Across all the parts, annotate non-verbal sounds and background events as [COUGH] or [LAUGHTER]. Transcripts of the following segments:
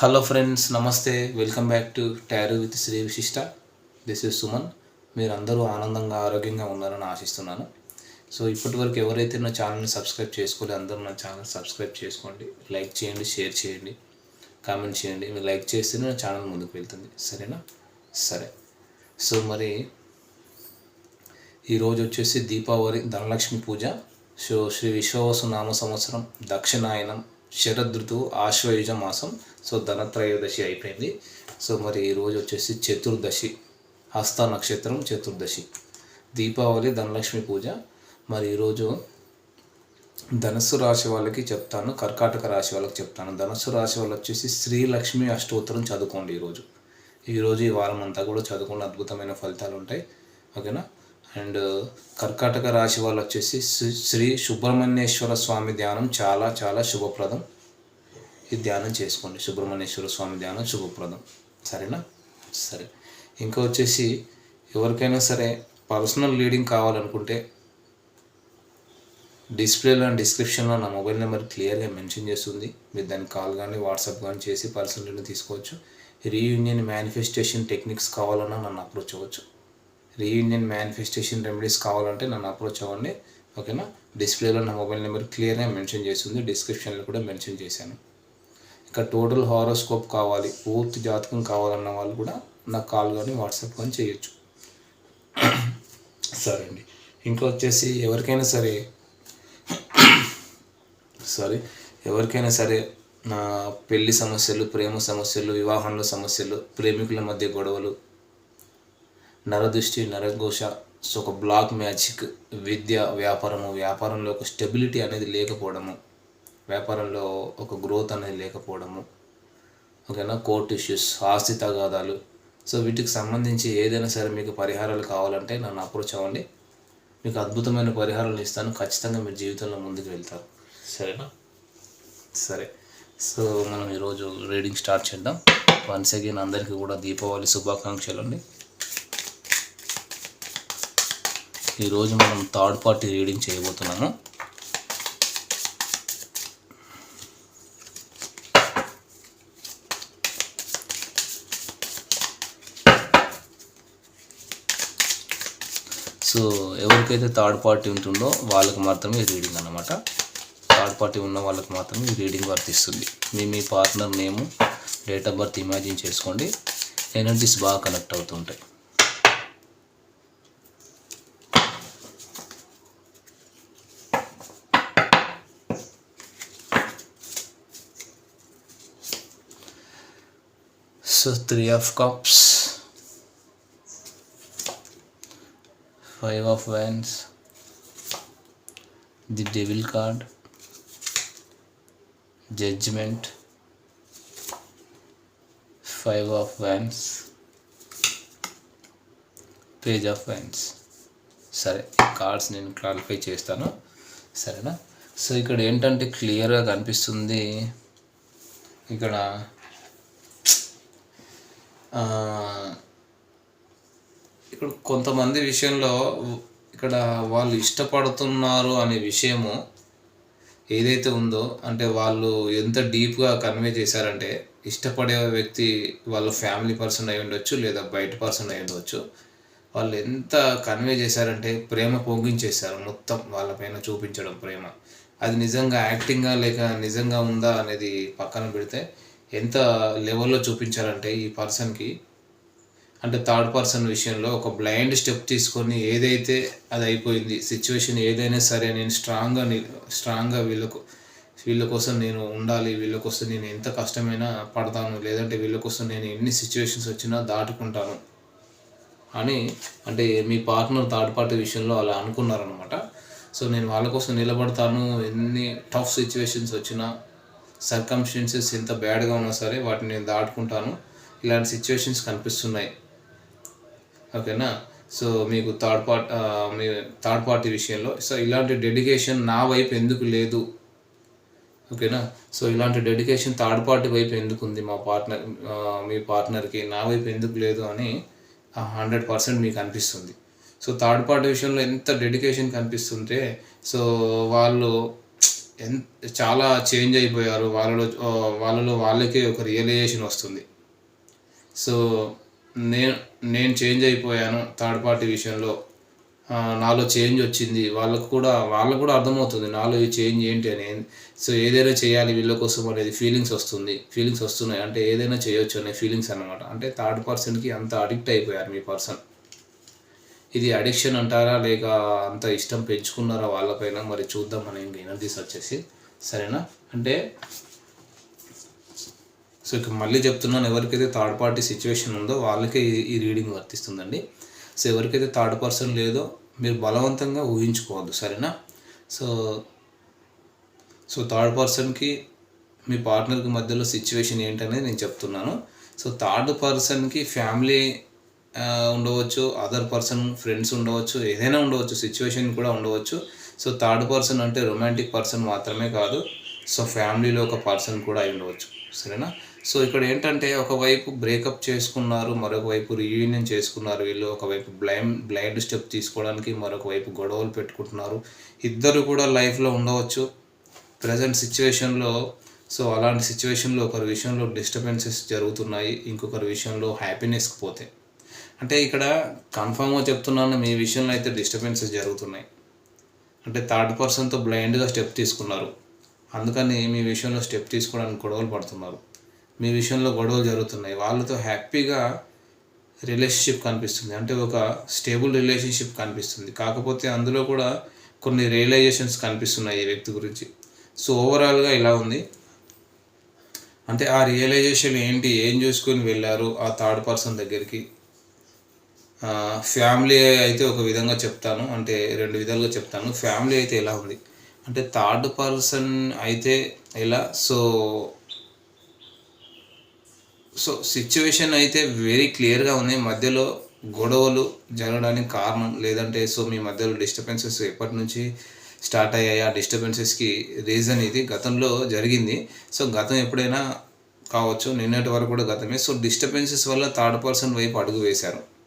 Hello friends నమస్తే. Welcome back to tire with Sri Vishishta this is Suman మీరు అందరూ ఆనందంగా ఆరోగ్యంగా ఉన్నారని ఆశిస్తున్నాను. సో ఇప్పటివరకు ఎవరైతే నా ఛానల్ని సబ్స్క్రైబ్ చేసుకోలే అందరూ నా ఛానల్ సబ్స్క్రైబ్ చేసుకోండి. లైక్ చేయండి షేర్ చేయండి కామెంట్ చేయండి. మీరు లైక్ చేస్తేనే నా ఛానల్ ముందుకు వెళ్తుంది. సరేనా? సరే. సో మరి ఈరోజు వచ్చేసి దీపావళి ధనలక్ష్మి పూజ. సో శ్రీ విశ్వవసు నామ సంవత్సరం దక్షిణాయనం. శరదృతువు ఆశ్వయుజ మాసం. సో ధనత్రయోదశి అయిపోయింది. సో మరి ఈరోజు వచ్చేసి చతుర్దశి. హస్త నక్షత్రం చతుర్దశి. దీపావళి ధనలక్ష్మి పూజ. మరి ఈరోజు ధనుసు రాశి వాళ్ళకి చెప్తాను. కర్కాటక రాశి వాళ్ళకి చెప్తాను. ధనుసు రాశి వాళ్ళు వచ్చేసి శ్రీలక్ష్మి అష్టోత్తరం చదువుకోండి ఈరోజు ఈరోజు ఈ వారం అంతా కూడా చదువుకున్న అద్భుతమైన ఫలితాలు ఉంటాయి. ఓకేనా? అండ్ కర్కాటక రాశి వాళ్ళు వచ్చేసి శ్రీ- శ్రీ సుబ్రహ్మణ్యేశ్వర స్వామి ధ్యానం చాలా చాలా శుభప్రదం. ఈ ధ్యానం చేసుకోండి. సుబ్రహ్మణ్యేశ్వర స్వామి ధ్యానం శుభప్రదం. సరేనా? సరే. ఇంకా వచ్చేసి ఎవరికైనా సరే పర్సనల్ లీడింగ్ కావాలనుకుంటే డిస్ప్లేలో అండ్ డిస్క్రిప్షన్లో నా మొబైల్ నెంబర్ క్లియర్గా మెన్షన్ చేస్తుంది. మీరు దాన్ని కాల్ కానీ వాట్సాప్ కానీ చేసి పర్సనల్ని తీసుకోవచ్చు. రీయూనియన్ మేనిఫెస్టేషన్ టెక్నిక్స్ కావాలన్నా నన్ను అప్రోచ్ అవ్వచ్చు. రీయూనియన్ మేనిఫెస్టేషన్ రెమెడీస్ కావాలంటే నన్ను అప్రోచ్ అవ్వండి ఓకేనా? డిస్ప్లేలో నా మొబైల్ నెంబర్ క్లియర్గా మెన్షన్ చేస్తుంది డిస్క్రిప్షన్లో కూడా మెన్షన్ చేశాను. ఇంకా టోటల్ హారోస్కోప్ కావాలి పూర్తి జాతకం కావాలన్న వాళ్ళు కూడా నాకు కాల్ కానీ వాట్సాప్ కానీ చేయొచ్చు. [COUGHS] సరే అండి. ఇంకా వచ్చేసి ఎవరికైనా సరే [COUGHS] సారీ ఎవరికైనా సరే నా పెళ్ళి సమస్యలు ప్రేమ సమస్యలు వివాహంలో సమస్యలు ప్రేమికుల మధ్య గొడవలు నరదృష్టి నరఘోష. సో ఒక బ్లాక్ మ్యాజిక్ విద్య వ్యాపారము. వ్యాపారంలో ఒక స్టెబిలిటీ అనేది లేకపోవడము. వ్యాపారంలో ఒక గ్రోత్ అనేది లేకపోవడము. ఓకేనా? కోర్ట్ ఇష్యూస్ ఆస్తి తగాదాలు. సో వీటికి సంబంధించి ఏదైనా సరే మీకు పరిహారాలు కావాలంటే నన్ను అప్రోచ్ అవ్వండి. మీకు అద్భుతమైన పరిహారాలు ఇస్తాను. ఖచ్చితంగా మీరు జీవితంలో ముందుకు వెళ్తారు సరేనా? సరే. సో మనం ఈరోజు రీడింగ్ స్టార్ట్ చేద్దాం. వన్స్ అగైన్ అందరికీ కూడా దీపావళి శుభాకాంక్షలు అండి ఈరోజు మనం థర్డ్ పార్టీ రీడింగ్ చేయబోతున్నాము. సో ఎవరికైతే థర్డ్ పార్టీ ఉంటుందో వాళ్ళకి మాత్రమే రీడింగ్ అనమాట థర్డ్ పార్టీ ఉన్న వాళ్ళకి మాత్రమే రీడింగ్ వర్తిస్తుంది. మీ మీ partner name date of birth imagine చేసుకోండి. ఎనర్జీస్ బాగా కనెక్ట్ అవుతుంటాయి so three of cups five of wands the devil card judgement five of wands page of wands సరే కార్డ్స్ నేను క్లారిఫై చేస్తాను. సరేనా? సో ఇక్కడ ఏంటంటే క్లియర్గా కనిపిస్తుంది. ఇక్కడ ఇక్కడ కొంతమంది విషయంలో ఇక్కడ వాళ్ళు ఇష్టపడుతున్నారు అనే విషయము ఏదైతే ఉందో అంటే వాళ్ళు ఎంత డీప్గా కన్వే చేశారంటే ఇష్టపడే వ్యక్తి వాళ్ళ ఫ్యామిలీ పర్సన్ అయి ఉండొచ్చు లేదా బయట పర్సన్ అయి ఉండవచ్చు వాళ్ళు ఎంత కన్వే చేశారంటే ప్రేమ పొంగించేశారు మొత్తం వాళ్ళపైన చూపించడం ప్రేమ. అది నిజంగా యాక్టింగా లేక నిజంగా ఉందా అనేది పక్కన పెడితే ఎంత లెవెల్లో చూపించారంటే ఈ పర్సన్కి అంటే థర్డ్ పర్సన్ విషయంలో ఒక బ్లైండ్ స్టెప్ తీసుకొని ఏదైతే అది అయిపోయింది సిచ్యువేషన్ ఏదైనా సరే నేను స్ట్రాంగ్గా స్ట్రాంగ్గా వీళ్ళకు వీళ్ళ కోసం నేను ఉండాలి వీళ్ళ కోసం నేను ఎంత కష్టమైనా పడతాను లేదంటే వీళ్ళ కోసం నేను ఎన్ని సిచ్యువేషన్స్ వచ్చినా దాటుకుంటాను అని అంటే మీ పార్ట్నర్ థర్డ్ పార్టీ విషయంలో అలా అనుకున్నారనమాట సో నేను వాళ్ళ కోసం నిలబడతాను ఎన్ని టఫ్ సిచ్యువేషన్స్ వచ్చినా సర్కమ్స్టెన్సెస్ ఎంత బ్యాడ్గా ఉన్నా సరే వాటిని నేను దాటుకుంటాను. ఇలాంటి సిచ్యువేషన్స్ కనిపిస్తున్నాయి. ఓకేనా? సో మీకు థర్డ్ పార్ట్ మీ థర్డ్ పార్టీ విషయంలో సో ఇలాంటి డెడికేషన్ నా వైపు ఎందుకు లేదు? ఓకేనా? సో ఇలాంటి డెడికేషన్ థర్డ్ పార్టీ వైపు ఎందుకు ఉంది? మా పార్ట్నర్ మీ పార్ట్నర్కి నా వైపు ఎందుకు లేదు అని హండ్రెడ్ పర్సెంట్ మీకు అనిపిస్తుంది. సో థర్డ్ పార్టీ విషయంలో ఎంత డెడికేషన్ కనిపిస్తుంటే సో వాళ్ళు ఎన్ చాలా చేంజ్ అయిపోయారు. వాళ్ళలో వాళ్ళలో వాళ్ళకే ఒక రియలైజేషన్ వస్తుంది. సో నేను నేను చేంజ్ అయిపోయాను థర్డ్ పార్టీ విషయంలో. నాలో చేంజ్ వచ్చింది. వాళ్ళకు కూడా వాళ్ళకు కూడా అర్థమవుతుంది నాలో ఈ చేంజ్ ఏంటి అని. సో ఏదైనా చేయాలి వీళ్ళ కోసం అనేది ఫీలింగ్స్ వస్తుంది. ఫీలింగ్స్ వస్తున్నాయి. అంటే ఏదైనా చేయొచ్చు అనే ఫీలింగ్స్ అన్నమాట. అంటే థర్డ్ పర్సన్కి అంత అడిక్ట్ అయిపోయారు మీ పర్సన్ ఇది అడిక్షన్ అంటారా? లేక అంత ఇష్టం పెంచుకున్నారా వాళ్ళపైన? మరి చూద్దాం అని ఇంక ఎనర్జీస్ వచ్చేసి. సరేనా? అంటే సో ఇక మళ్ళీ చెప్తున్నాను ఎవరికైతే థర్డ్ పార్టీ సిచ్యువేషన్ ఉందో వాళ్ళకే ఈ- రీడింగ్ వర్తిస్తుందండి. సో ఎవరికైతే థర్డ్ పర్సన్ లేదో మీరు బలవంతంగా ఊహించుకోవద్దు సరేనా? సో సో థర్డ్ పర్సన్కి మీ పార్ట్నర్కి మధ్యలో సిచ్యువేషన్ ఏంటనేది నేను చెప్తున్నాను. సో థర్డ్ పర్సన్కి ఫ్యామిలీ ఉండవచ్చు. అదర్ పర్సన్ ఫ్రెండ్స్ ఉండవచ్చు. ఏదైనా ఉండవచ్చు. సిచ్యువేషన్ కూడా ఉండవచ్చు. సో థర్డ్ పర్సన్ అంటే రొమాంటిక్ పర్సన్ మాత్రమే కాదు. సో ఫ్యామిలీలో ఒక పర్సన్ కూడా అయి ఉండవచ్చు. సరేనా? సో ఇక్కడ ఏంటంటే ఒకవైపు బ్రేకప్ చేసుకున్నారు మరొక వైపు రీయూనియన్ చేసుకున్నారు వీళ్ళు. ఒకవైపు బ్లైండ్ బ్లైండ్ స్టెప్ తీసుకోవడానికి మరొక వైపు గొడవలు పెట్టుకుంటున్నారు. ఇద్దరు కూడా లైఫ్లో ఉండవచ్చు. ప్రజెంట్ సిచ్యువేషన్లో సో అలాంటి సిచ్యువేషన్లో ఒకరి విషయంలో డిస్టర్బెన్సెస్ జరుగుతున్నాయి. ఇంకొకరి విషయంలో హ్యాపీనెస్కి పోతే. అంటే ఇక్కడ కన్ఫామ్గా చెప్తున్నాను మీ విషయంలో అయితే డిస్టర్బెన్సెస్ జరుగుతున్నాయి. అంటే థర్డ్ పర్సన్తో బ్లైండ్గా స్టెప్ తీసుకున్నారు. అందుకని మీ విషయంలో స్టెప్ తీసుకోవడానికి గొడవలు పడుతున్నారు. మీ విషయంలో గొడవలు జరుగుతున్నాయి. వాళ్ళతో హ్యాపీగా రిలేషన్షిప్ కనిపిస్తుంది. అంటే ఒక స్టేబుల్ రిలేషన్షిప్ కనిపిస్తుంది. కాకపోతే అందులో కూడా కొన్ని రియలైజేషన్స్ కనిపిస్తున్నాయి ఈ వ్యక్తి గురించి. సో ఓవరాల్గా ఇలా ఉంది. అంటే ఆ రియలైజేషన్ ఏంటి? ఏం చూసుకొని వెళ్ళారు ఆ థర్డ్ పర్సన్ దగ్గరికి? ఫ్యామిలీ అయితే ఒక విధంగా చెప్తాను. అంటే రెండు విధాలుగా చెప్తాను. ఫ్యామిలీ అయితే ఎలా ఉంది? అంటే థర్డ్ పర్సన్ అయితే ఎలా? సో సో సిచ్యువేషన్ అయితే వెరీ క్లియర్గా ఉంది. మధ్యలో గొడవలు జరగడానికి కారణం లేదంటే సో మీ మధ్యలో డిస్టర్బెన్సెస్ ఎప్పటి నుంచి స్టార్ట్ అయ్యాయి? ఆ డిస్టర్బెన్సెస్కి రీజన్ ఇది. గతంలో జరిగింది. సో గతం ఎప్పుడైనా కావచ్చు నిన్నటి వరకు కూడా గతమే. సో డిస్టర్బెన్సెస్ వల్ల థర్డ్ పర్సన్ వైపు అడుగు వేశారు.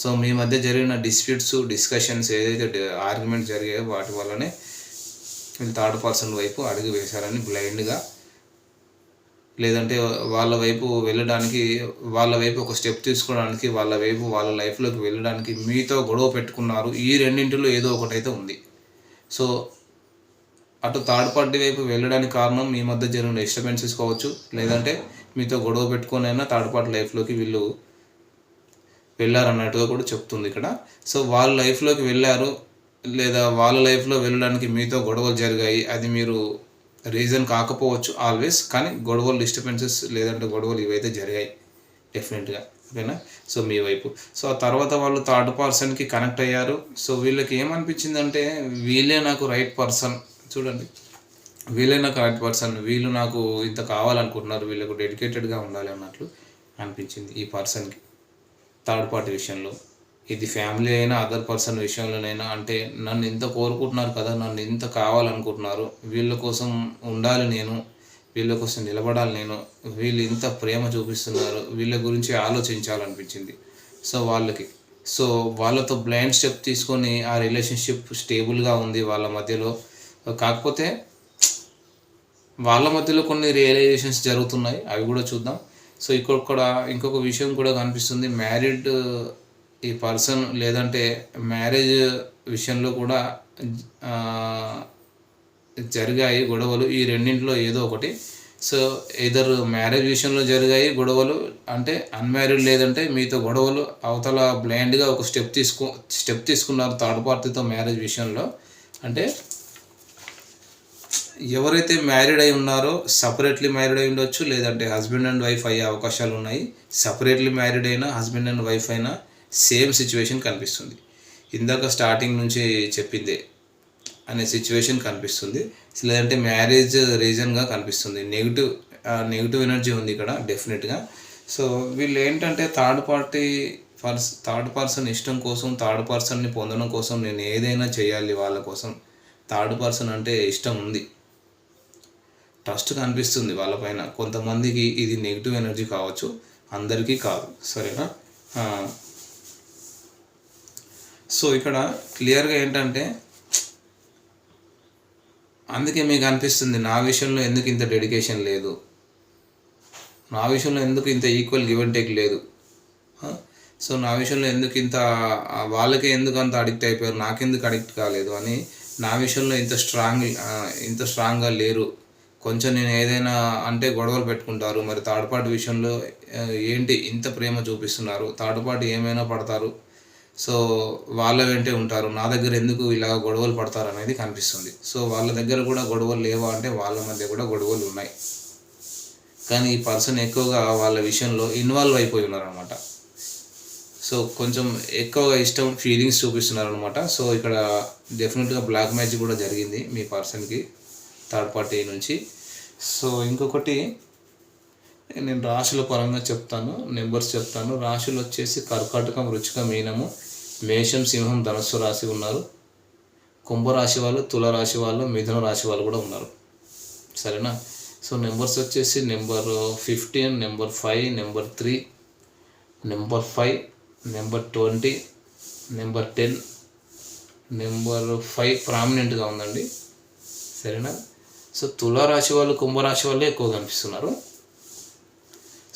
సో మీ మధ్య జరిగిన డిస్ప్యూట్స్ డిస్కషన్స్ ఏదైతే ఆర్గ్యుమెంట్ జరిగాయో వాటి వల్లనే వీళ్ళు థర్డ్ పర్సన్ వైపు అడుగు వేశారని బ్లైండ్గా లేదంటే వాళ్ళ వైపు వెళ్ళడానికి వాళ్ళ వైపు ఒక స్టెప్ తీసుకోవడానికి వాళ్ళ వైపు వాళ్ళ లైఫ్లోకి వెళ్ళడానికి మీతో గొడవ పెట్టుకున్నారు. ఈ రెండింటిలో ఏదో ఒకటైతే ఉంది. సో అటు థర్డ్ పార్టీ వైపు వెళ్ళడానికి కారణం మీ మధ్య జరిగిన డిస్టర్బెన్సెస్ కావచ్చు లేదంటే మీతో గొడవ పెట్టుకొని అయినా థర్డ్ పార్టీ లైఫ్లోకి వీళ్ళు వెళ్ళారన్నట్టుగా కూడా చెప్తుంది ఇక్కడ. సో వాళ్ళ లైఫ్లోకి వెళ్ళారు లేదా వాళ్ళ లైఫ్లో వెళ్ళడానికి మీతో గొడవలు జరిగాయి అది మీరు రీజన్ కాకపోవచ్చు ఆల్వేస్ కానీ గొడవలు డిస్టర్బెన్సెస్ లేదంటే గొడవలు ఇవైతే జరిగాయి డెఫినెట్గా ఓకేనా? సో మీ వైపు. సో ఆ తర్వాత వాళ్ళు థర్డ్ పర్సన్కి కనెక్ట్ అయ్యారు. సో వీళ్ళకి ఏమనిపించిందంటే వీళ్ళే నాకు రైట్ పర్సన్ చూడండి. వీళ్ళే నాకు రైట్ పర్సన్ వీళ్ళు నాకు ఇంత కావాలనుకుంటున్నారు వీళ్ళకు డెడికేటెడ్గా ఉండాలి అన్నట్లు అనిపించింది ఈ పర్సన్కి థర్డ్ పార్టీ విషయంలో. ఇది ఫ్యామిలీ అయినా అదర్ పర్సన్ విషయంలోనైనా అంటే నన్ను ఇంత కోరుకుంటున్నారు కదా నన్ను ఇంత కావాలనుకుంటున్నారు వీళ్ళ కోసం ఉండాలి నేను వీళ్ళ కోసం నిలబడాలి నేను వీళ్ళు ఇంత ప్రేమ చూపిస్తున్నారు వీళ్ళ గురించి ఆలోచించాలనిపించింది. సో వాళ్ళకి సో వాళ్ళతో బ్లైండ్ స్టెప్ తీసుకొని ఆ రిలేషన్షిప్ స్టేబుల్గా ఉంది వాళ్ళ మధ్యలో. కాకపోతే వాళ్ళ మధ్యలో కొన్ని రియలైజేషన్స్ జరుగుతున్నాయి అవి కూడా చూద్దాం. సో ఇక్కడ ఇంకొక విషయం కూడా కనిపిస్తుంది. మ్యారీడ్ uh, ఈ పర్సన్ లేదంటే మ్యారేజ్ విషయంలో కూడా జరిగాయి గొడవలు. ఈ రెండింటిలో ఏదో ఒకటి. సో ఇద్దరు మ్యారేజ్ విషయంలో జరిగాయి గొడవలు అంటే అన్మ్యారీడ్ లేదంటే మీతో గొడవలు అవతల బ్లైండ్గా ఒక స్టెప్ తీసుకో స్టెప్ తీసుకున్నారు థర్డ్ పార్టీతో మ్యారేజ్ విషయంలో. అంటే ఎవరైతే మ్యారీడ్ అయి ఉన్నారో సపరేట్లీ మ్యారీడ్ అయి ఉండొచ్చు లేదంటే హస్బెండ్ అండ్ వైఫ్ అయ్యే అవకాశాలు ఉన్నాయి. సపరేట్లీ మ్యారీడ్ అయినా హస్బెండ్ అండ్ వైఫ్ అయినా సేమ్ సిచ్యువేషన్ కనిపిస్తుంది. ఇందాక స్టార్టింగ్ నుంచి చెప్పిందే అనే సిచ్యువేషన్ కనిపిస్తుంది. లేదంటే మ్యారేజ్ రీజన్గా కనిపిస్తుంది. నెగిటివ్ నెగిటివ్ ఎనర్జీ ఉంది ఇక్కడ డెఫినెట్గా సో వీళ్ళు ఏంటంటే థర్డ్ పార్టీ పర్స్ థర్డ్ పర్సన్ ఇష్టం కోసం థర్డ్ పర్సన్ని పొందడం కోసం నేను ఏదైనా చేయాలి వాళ్ళ కోసం. థర్డ్ పర్సన్ అంటే ఇష్టం ఉంది. ట్రస్ట్ కనిపిస్తుంది వాళ్ళపైన. కొంతమందికి ఇది నెగిటివ్ ఎనర్జీ కావచ్చు అందరికీ కాదు. సరేనా? సో ఇక్కడ క్లియర్గా ఏంటంటే అందుకే మీకు అనిపిస్తుంది నా విషయంలో ఎందుకు ఇంత డెడికేషన్ లేదు? నా విషయంలో ఎందుకు ఇంత ఈక్వల్ గివ్ అండ్ టేక్ లేదు? సో నా విషయంలో ఎందుకు ఇంత వాళ్ళకే ఎందుకు అంత అడిక్ట్ అయిపోయారు? నాకెందుకు అడిక్ట్ కాలేదు? అని నా విషయంలో ఇంత స్ట్రాంగ్ ఇంత స్ట్రాంగ్గా లేరు. కొంచెం నేను ఏదైనా అంటే గొడవలు పెట్టుకుంటారు మరి థర్డ్ పార్టీ విషయంలో ఏంటి ఇంత ప్రేమ చూపిస్తున్నారు థర్డ్ పార్టీ ఏమైనా పడతారు? సో వాళ్ళ వెంటే ఉంటారు నా దగ్గర ఎందుకు ఇలా గొడవలు పడతారు అనేది కనిపిస్తుంది. సో వాళ్ళ దగ్గర కూడా గొడవలు లేవా అంటే వాళ్ళ మధ్య కూడా గొడవలు ఉన్నాయి. కానీ ఈ పర్సన్ ఎక్కువగా వాళ్ళ విషయంలో ఇన్వాల్వ్ అయిపోయి ఉన్నారనమాట సో కొంచెం ఎక్కువగా ఇష్టం ఫీలింగ్స్ చూపిస్తున్నారు అనమాట సో ఇక్కడ డెఫినెట్గా బ్లాక్ మ్యాచ్ కూడా జరిగింది మీ పర్సన్కి థర్డ్ పార్టీ నుంచి. సో ఇంకొకటి నేను రాశుల పరంగా చెప్తాను నెంబర్స్ చెప్తాను. రాశులు వచ్చేసి కర్కాటకం రుచిక మీనము మేషం సింహం ధనుస్సు రాశి ఉన్నారు. కుంభరాశి వాళ్ళు తుల రాశి వాళ్ళు మిథున రాశి వాళ్ళు కూడా ఉన్నారు. సరేనా? సో నెంబర్స్ వచ్చేసి number fifteen number five number three number five number twenty number ten number five ప్రామినెంట్గా ఉందండి. సరేనా? సో తులారాశి వాళ్ళు కుంభరాశి వాళ్ళే ఎక్కువ కనిపిస్తున్నారు.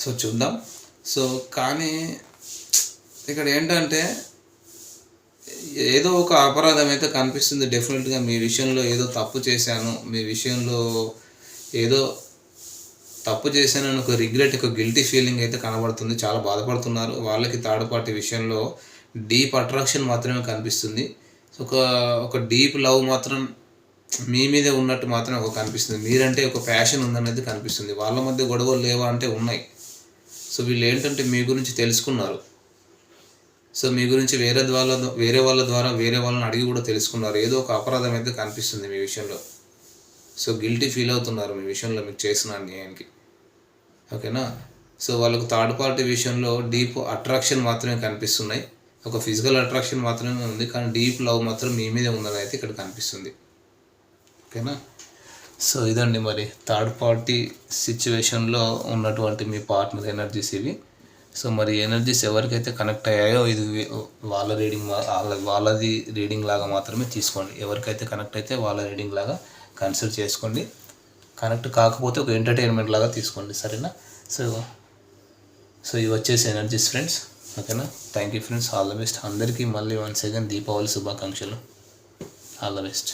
సో చూద్దాం. సో కానీ ఇక్కడ ఏంటంటే ఏదో ఒక అపరాధం అయితే కనిపిస్తుంది. డెఫినెట్గా మీ విషయంలో ఏదో తప్పు చేశాను. మీ విషయంలో ఏదో తప్పు చేశానని ఒక రిగ్రెట్ ఒక గిల్టీ ఫీలింగ్ అయితే కనబడుతుంది. చాలా బాధపడుతున్నారు. వాళ్ళకి థర్డ్ పార్టీ విషయంలో డీప్ అట్రాక్షన్ మాత్రమే కనిపిస్తుంది. ఒక ఒక డీప్ లవ్ మాత్రం మీ మీదే ఉన్నట్టు మాత్రం ఒక కనిపిస్తుంది. మీరంటే ఒక ప్యాషన్ ఉందనేది కనిపిస్తుంది. వాళ్ళ మధ్య గొడవలు లేవా అంటే ఉన్నాయి. సో వీళ్ళు ఏంటంటే మీ గురించి తెలుసుకున్నారు. సో మీ గురించి వేరే వాళ్ళ వేరే వాళ్ళ ద్వారా వేరే వాళ్ళని అడిగి కూడా తెలుసుకున్నారు. ఏదో ఒక అపరాధం అయితే కనిపిస్తుంది మీ విషయంలో. సో గిల్టీ ఫీల్ అవుతున్నారు మీ విషయంలో మీకు చేసిన అన్యాయానికి. ఓకేనా? సో వాళ్ళకు థర్డ్ పార్టీ విషయంలో డీప్ అట్రాక్షన్ మాత్రమే కనిపిస్తున్నాయి. ఒక ఫిజికల్ అట్రాక్షన్ మాత్రమే ఉంది. కానీ డీప్ లవ్ మాత్రం మీ మీదే ఉందని అయితే ఇక్కడ కనిపిస్తుంది. ఓకేనా? సో ఇదండి మరి థర్డ్ పార్టీ సిచ్యువేషన్లో ఉన్నటువంటి మీ పార్ట్నర్ ఎనర్జీస్ ఇవి. సో మరి ఎనర్జీస్ ఎవరికైతే కనెక్ట్ అయ్యాయో ఇది వాళ్ళ రీడింగ్ వాళ్ళ వాళ్ళది రీడింగ్ లాగా మాత్రమే తీసుకోండి. ఎవరికైతే కనెక్ట్ అయితే వాళ్ళ రీడింగ్ లాగా కన్సిడర్ చేసుకోండి. కనెక్ట్ కాకపోతే ఒక ఎంటర్టైన్మెంట్ లాగా తీసుకోండి. సరేనా? సో సో ఇవి వచ్చేసి ఎనర్జీస్ ఫ్రెండ్స్ ఓకేనా? Thank you friends all the best అందరికీ మళ్ళీ వన్స్ అగైన్ దీపావళి శుభాకాంక్షలు. All the best